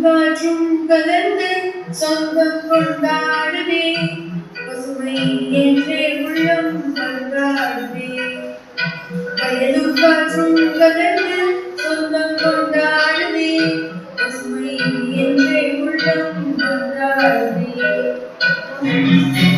காற்றும் கலந்து சொந்தம் கொண்டாடுவே பசுமை என்றே உள்ளம் கொண்டாடுவே வயதும் காற்றும் கலந்து Música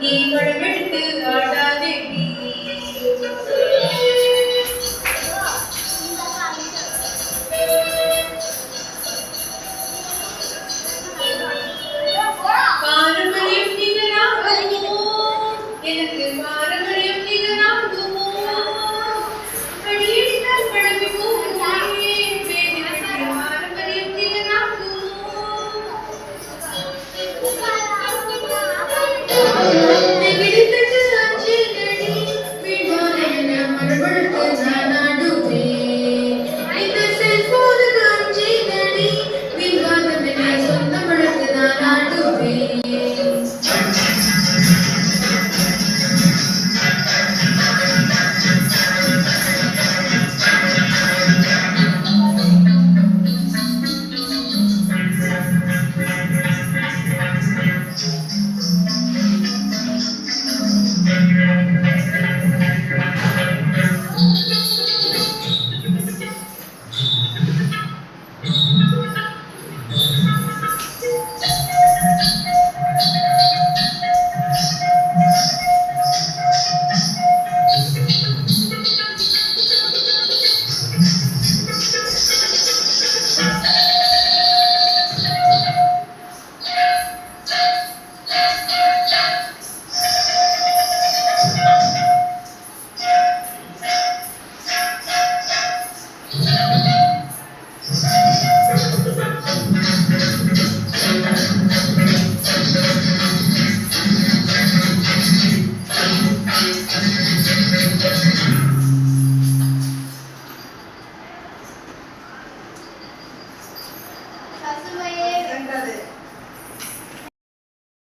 நீங்கள் விட்டு ஆடாதே எனக்கு